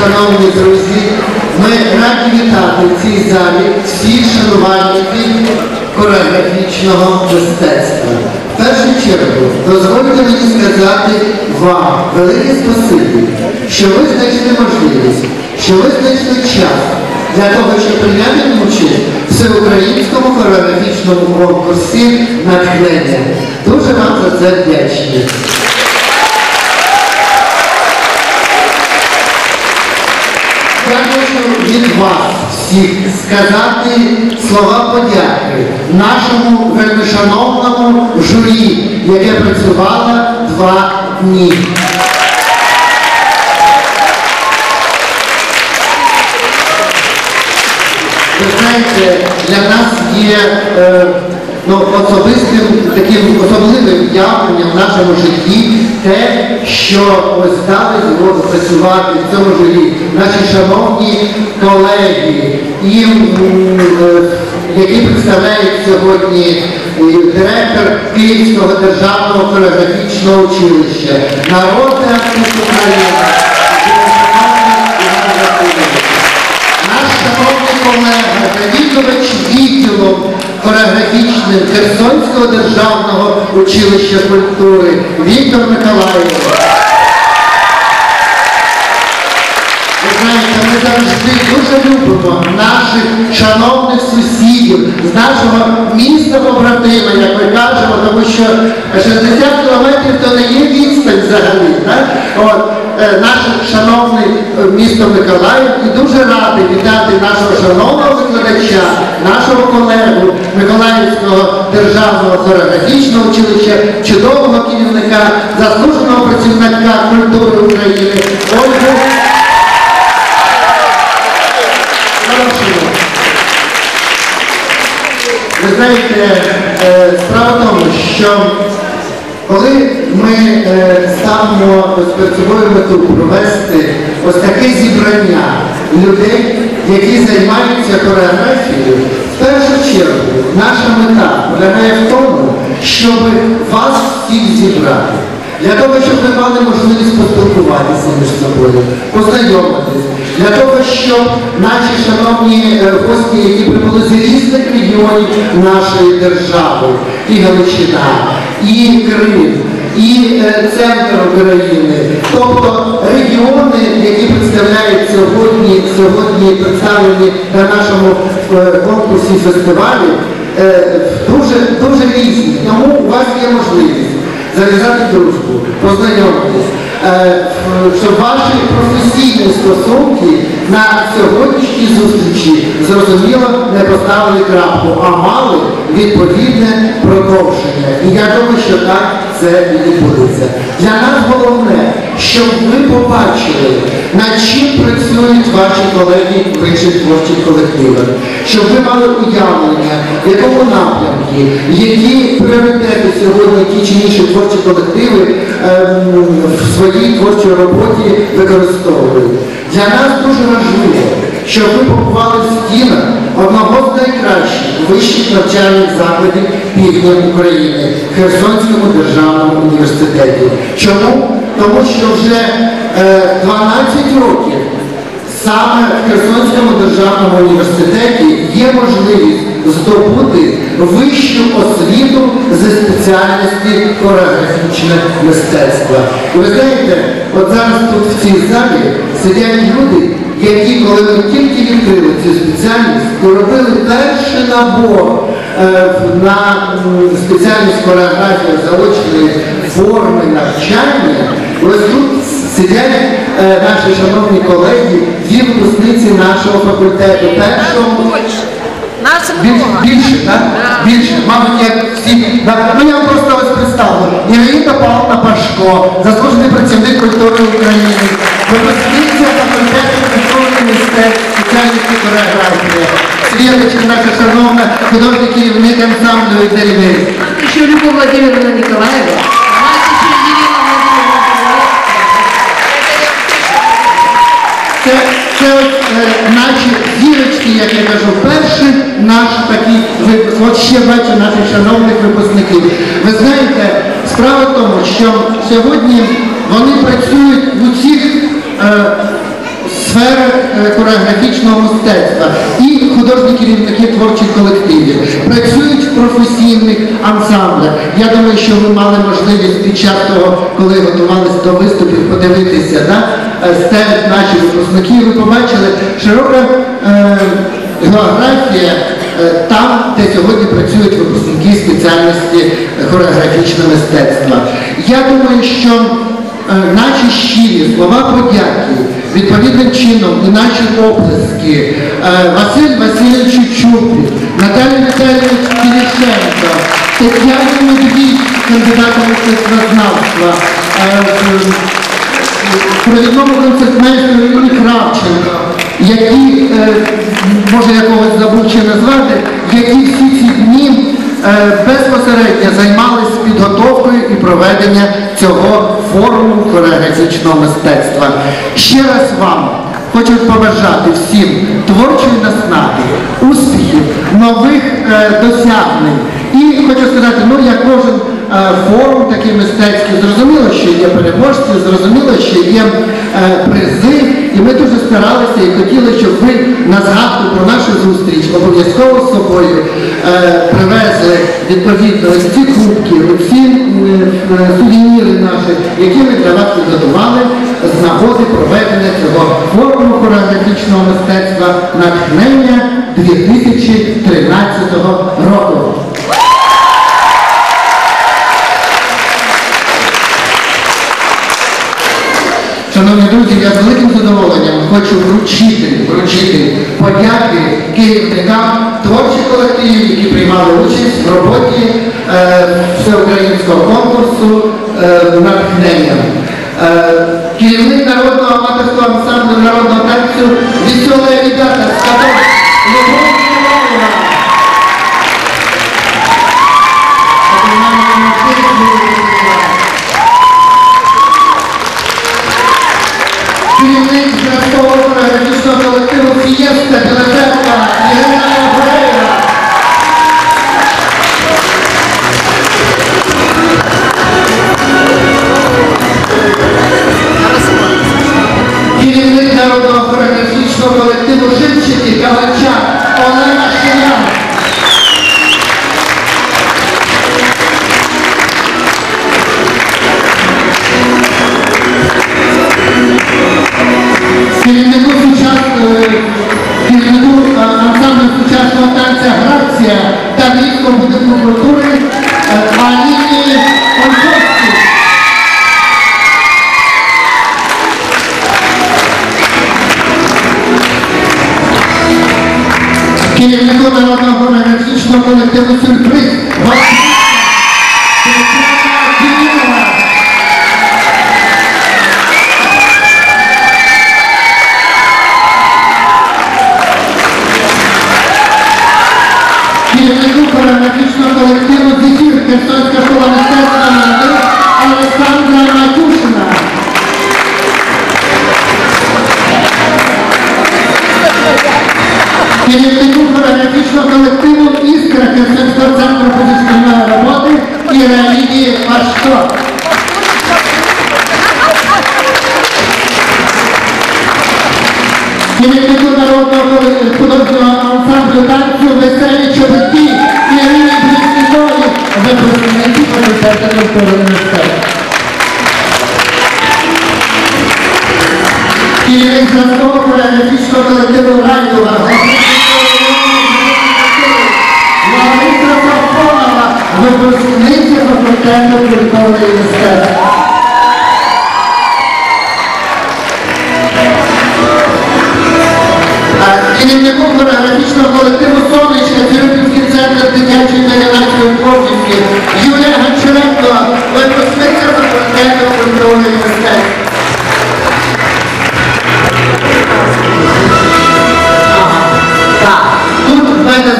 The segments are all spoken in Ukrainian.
шановні друзі, ми раді вітати в цій залі всіх шанувальників хореографічного мистецтва. В першу чергу, дозвольте мені сказати вам велике спасибі, що ви знайшли можливість, що ви знайшли час для того, щоб прийняти участь в всеукраїнському хореографічному конкурсі натхнення. Дуже вам за це вдячні. Від вас всіх сказати слова подяки нашому вельмишановному журі, яке працювало два дні. Ви знаєте, для нас є е, ну, особистим таким особливим явленням в нашому житті те, що ось дали згоду працювати в цьому журі наші шановні колеги, і, е, які представляють сьогодні е, директор Київського державного хореографічного училища, народний артист України. Завідувач відділом хореографічним Херсонського державного училища культури Віктор Миколаївич. Ви знаєте, ми завжди дуже любимо наших шановних сусідів з нашого міста побратима, як ми кажемо, тому що 60 кілометрів то не є відстань взагалі. Так? От, е, наше шановне місто Миколаїв і дуже радий вітати нашого шановного викладача, нашого колегу Миколаївського державного хореографічного училища, чудового керівника, заслуженого працівника культури України Ольгу. Ви знаєте, е, справа в тому, що коли ми е, ставимо перед собою мету провести ось таке зібрання людей, які займаються хореографією, в першу чергу наша мета полягає в тому, щоб вас всіх зібрати. Для того, щоб ви мали можливість поспілкуватися між собою, познайомитись, для того, щоб наші шановні е, гості, які прибули з різних регіонів нашої держави, і Галичина, і Крим, і е, центр України, представляють сьогодні, сьогодні представлені на нашому е, конкурсі фестивалі, е, дуже, дуже різні. Тому у вас є можливість зав'язати дружбу, познайомитись, е, щоб ваші професійні стосунки на сьогоднішній зустрічі зрозуміло не поставили крапку, а мали відповідне продовження. І я думаю, що так це відбудеться. Для нас головне, щоб ви побачили, над чим працюють ваші колеги в інших творчих колективах, щоб ви мали уявлення, в якому напрямку, які пріоритети сьогодні ті чи інші творчі колективи ем, в своїй творчій роботі використовують. Для нас дуже важливо, щоб ви побували в стінах одного з найкращих вищих навчальних закладів півдня України Херсонському державному університеті. Чому? Тому що вже е, 12 років Саме в Херсонському державному університеті є можливість здобути вищу освіту зі спеціальності хореографічне мистецтво. Ви знаєте, от зараз тут в цій залі сидять люди, які, коли ми тільки відкрили цю спеціальність, то перший набор е, на спеціальність хореографія заочної форми навчання. Ось тут сидять е, наші шановні колеги, дві випускниці нашого факультету. Першого більше, більше, так? Більше, мабуть, як всі. Ну я просто ось представлю. Ірина Павловна Пашко, заслужений працівник культури України, випускниця факультету спеціальності хореографія. Світочка наша шановна, художній керівник ансамблю «Деревець». Еще Любовь Владимировна Николаева. Елена Це, це ось, е, наші зірочки, як я кажу, перший наш такий випуск. От ще бачу наших шановних випускників. Ви знаєте, справа в тому, що сьогодні вони працюють в усіх е, сферах е, хореографічного мистецтва і художні керівники творчих колективів. Працюють в професійних ансамблях. Я думаю, що ви мали можливість під час того, коли готувалися до виступів, подивитися да? е, стенд наші випускники. Ви побачили широка е, географія е, там, де сьогодні працюють випускники спеціальності хореографічного мистецтва. Я думаю, що наші щирі слова подяки відповідним чином і наші оплески. Е, Василь Васильович Чупі, Наталія Віталійович Кілішенко, Тетяна Медвідь, кандидата мистецтвознавства, е, провідному концертмейстеру Юрій Кравченко, які, е, може якогось забув чи назвати, які всі ці дні е, безпосередньо займалися підготовкою і проведенням цього форуму хореографічного мистецтва. Ще раз вам хочу побажати всім творчої наснаги, успіхів, нових е, досягнень. І хочу сказати, ну я кожен форум такий мистецький, зрозуміло, що є переможці, зрозуміло, що є е, призи. І ми дуже старалися і хотіли, щоб ви на згадку про нашу зустріч обов'язково з собою е, привезли відповідно ці кубки, ці е, сувеніри наші, які ми для вас підготували з нагоди проведення цього форуму хореографічного мистецтва натхнення 2013 року. Друзі, я з великим задоволенням хочу вручити, вручити подяки керівникам творчих колективів, які приймали участь в роботі е, всеукраїнського конкурсу е, натхнення. Е, керівник народного аматорського ансамблю народного танцю «Веселі ребята» з керівник зразкового хореографічного колективу Фієста Білоцерква Ірина Гореєва. Керівник народного хореографічного колективу Живчики Калача Олена хореографічного колективу сюрприз Васильівна Керівник зразкового колективу «Райдова», Лариса Сафонова, випускниця факультету культури і мистецтв. А керівником хореографічного колективу «Сонечка» Філіппінський центр дитячої та юнацької творчості Юлія Гончаренко, випускниця факультету культури і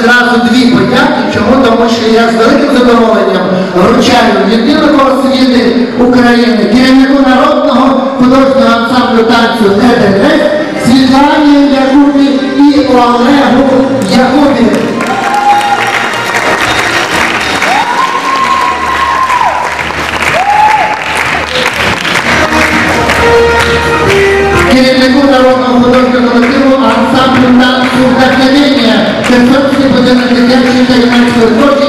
зразу дві подяки. Чому? Тому що я з великим задоволенням вручаю єдиного освіти України, керівнику народного художнього ансамблю танцю ЕДС Світлані Якубі і Олегу Якубі. Дитячої та юнацької творчості Олена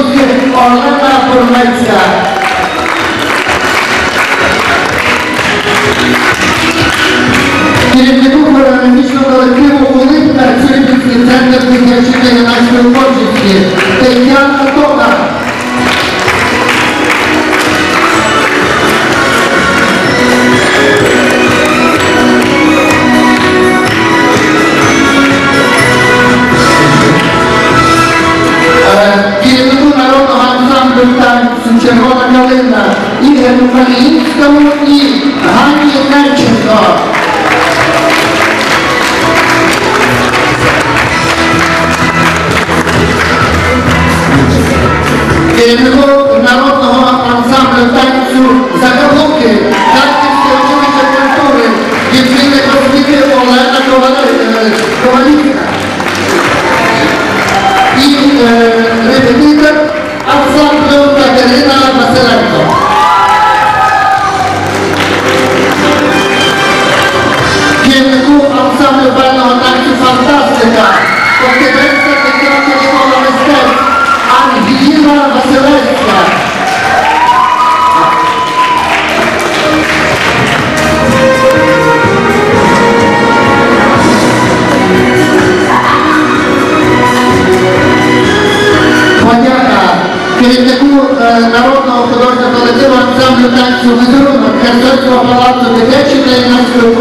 «Візерунок» Херсонського палацу дитячої та юнацької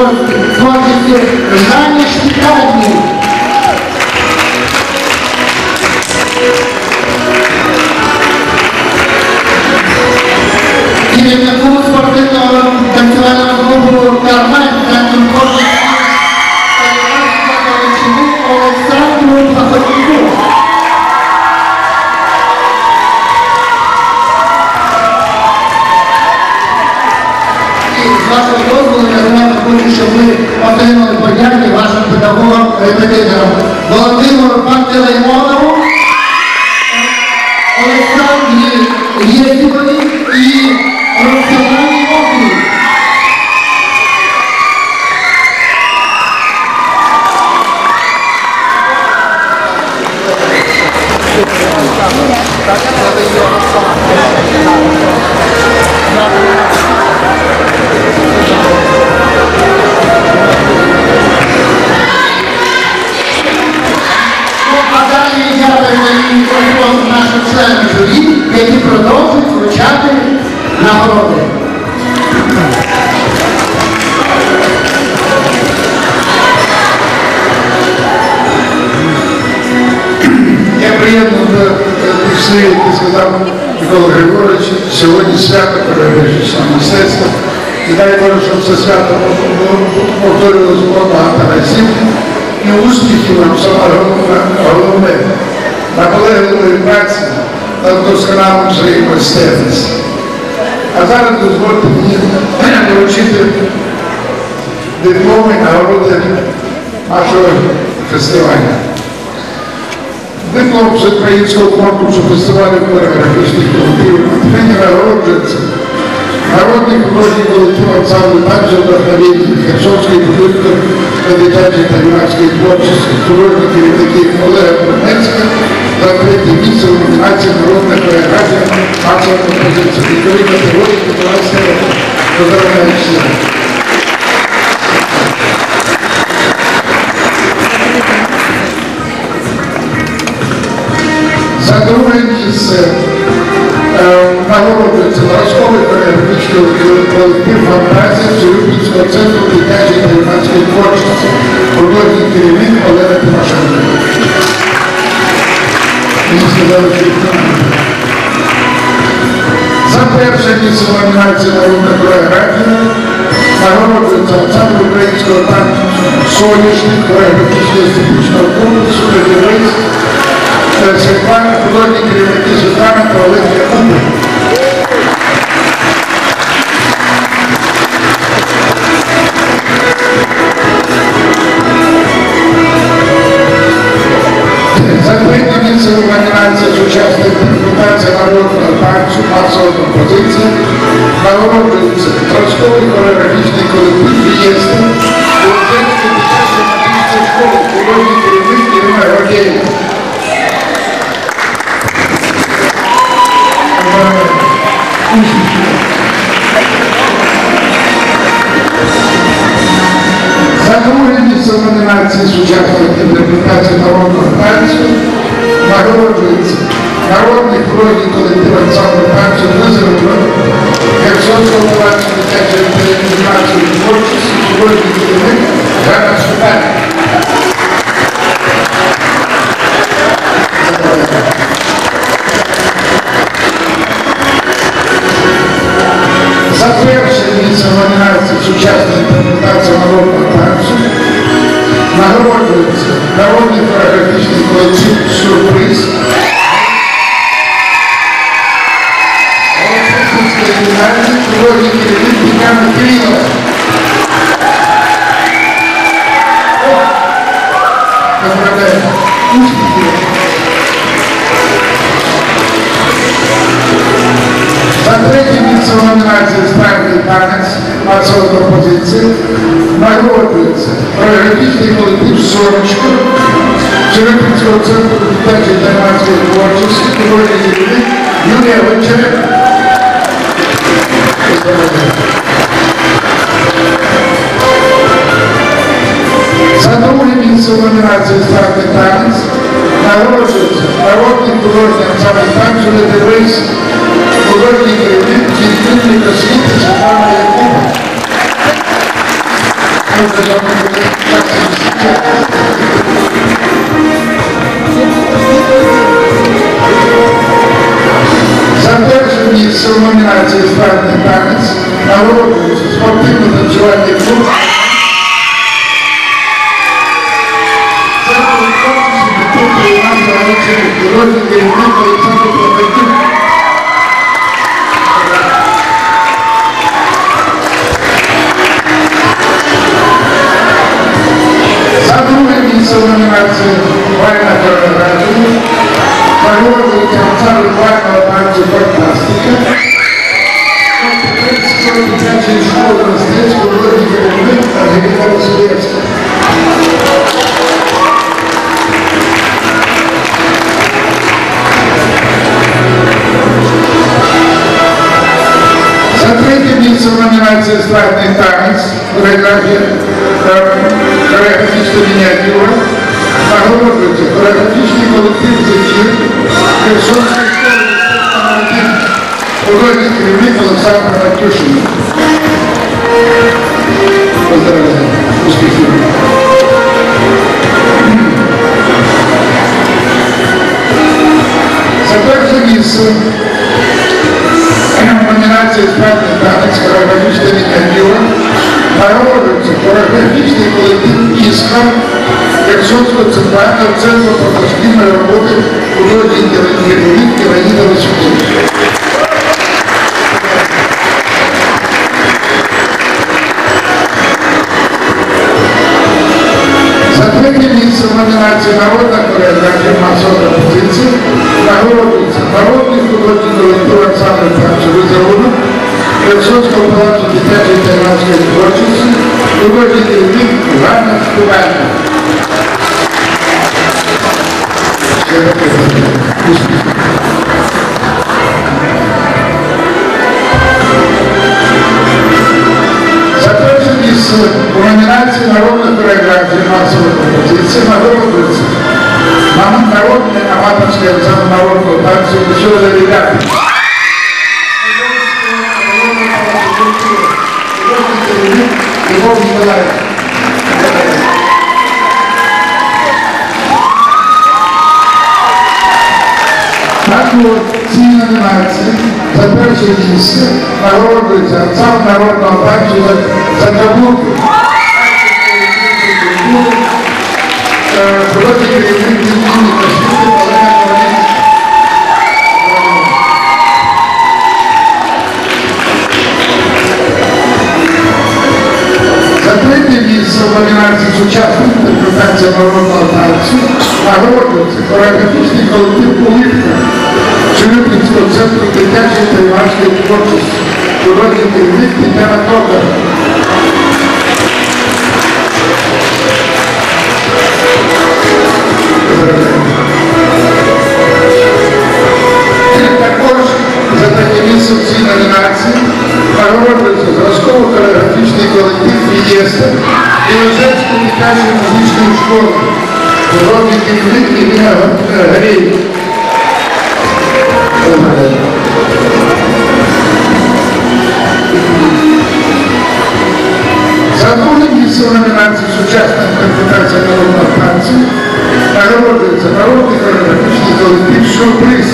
творчості Жанні Шпітальні. Керівнику спортивного танцювального клубу ripetetelo, non devono battere il muro o le sangue, gli esiboli, gli rossellani mobili. Grazie. Передаю мікрофон нашим членам журі, які продовжують вручати нагороди. Я приємно прийшли, як сказав Микола Григорович, сьогодні свято хореографічного мистецтва. І дай Боже, щоб це свято повторювалося багато разів. І успіхів нам саме головне, головне наполегливої праці та вдосконалим своїй майстерності. А зараз дозвольте мені вручити дипломи нагороди нашого фестивалю. Диплом з українського конкурсу фестивалю хореографічних колективів натхнення нагороджується народний художній колектив ансамблю танцю вдохновення Херсонської будинку та дитячої та юнацької творчості художні керівники Олега Пронецька за третє місце у номінації Народна хореографія масова композиція. Вікові категорії 15 років. Поздравляю всіх. За е, нагороджується зразковий хореографічний колектив «Фантазія» Цюрюпінського центру дитячої та юнацької творчості, художній керівник Олена Тимошенко. За перше місце номінації народна хореографія нагороджується ансамбль українського танцю «Соняшник» хореографічного естетичного комплексу «Резервист» Світлана, художні керівники Світлана та Олег Якубов. третє місце в номінації сучасна інтерпретація народного танцю масова композиція нагороджується зразковий хореографічний колектив «Фієста» Володимирської в номінації сучасна інтерпретація народного танцю нагороджується народний художній колектив ансамблю танцю «Визерно» Херсонського палацу дитячої інтернації творчості художній керівник Ганна Шутаня. За перше місце номінації сучасна інтерпретація народного танцю нагороджується народний хореографічний колектив «Сюрприз» Голосівської гімназії художній керівник Тетяна Кирилова. Поздравляю. Успіхів. За третє місце в номінації «Справді танець» масова композиція нагороджується хореографічний колектив «Сонечко» Черепінського центру дитячої та юнацької творчості, художній керівник Юлія Гончаренко. За друге номінації «Старний танець» нагороджується народний художній ансамбль танцю «Ледовийсь», художній керівник дітинник освіти Світлана Якуба. Можна зробити так, щоб За перше місце в номінації «Справжній танець» нагороджується спортивно-танцювальний клуб Центр творчості Дмитро Іван Заводчик, художній керівник Олександр Плохотюк. Аматорський ансамбль народного танцю «Веселі ребята». Любов Николаевна. Так от, цій номінації за перше місце нагороджується ансамбль народного танцю за Закабуки. Художній керівник організацій сучасних інтерпретацій народного танцю нагороджується хореографічний колектив «Улитка» Чилюбинського центру дитячої та іванської творчості, художній керівник Тетяна Тодор. Також за таке місце в цій номінації нагороджується зразково хореографічний колектив «Фієста» и уже перестали различные школы, вроде Кирвик и Грей. Закон единственной номинации с участием кандидата народного Франции нагородится народный хореографический олимпийский приз.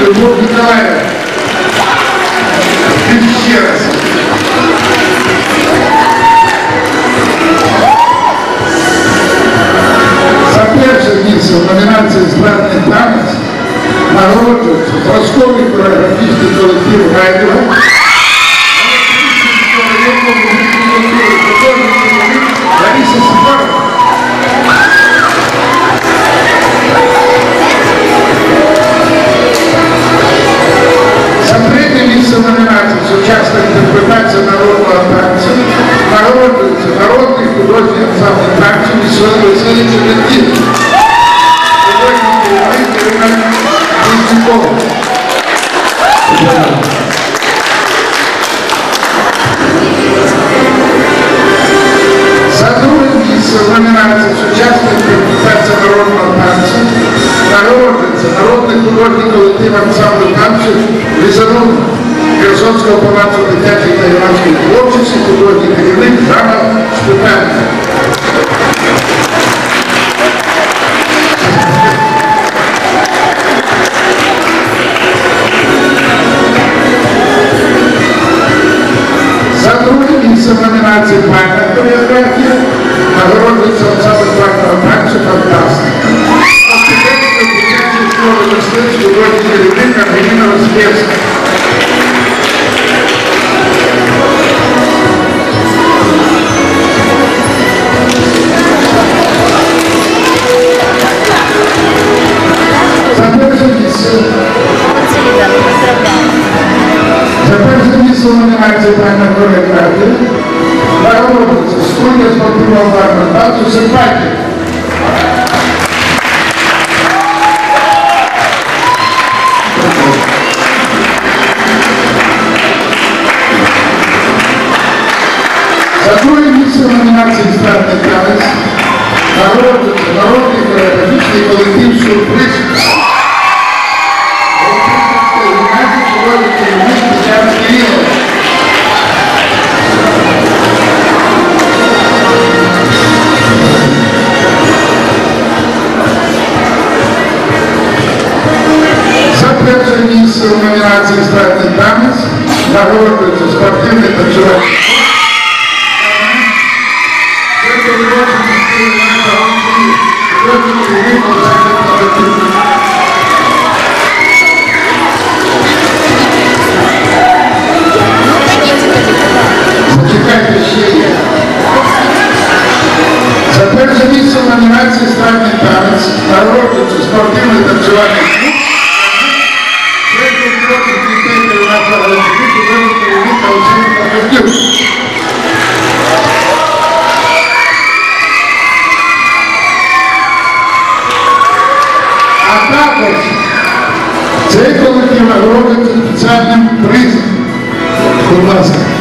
Любовь Николаевна, ну, ты еще раз. Сопершенница в номинации «Эстрадная танец народу, подростковый хореографический коллектив «Райдера» que la que por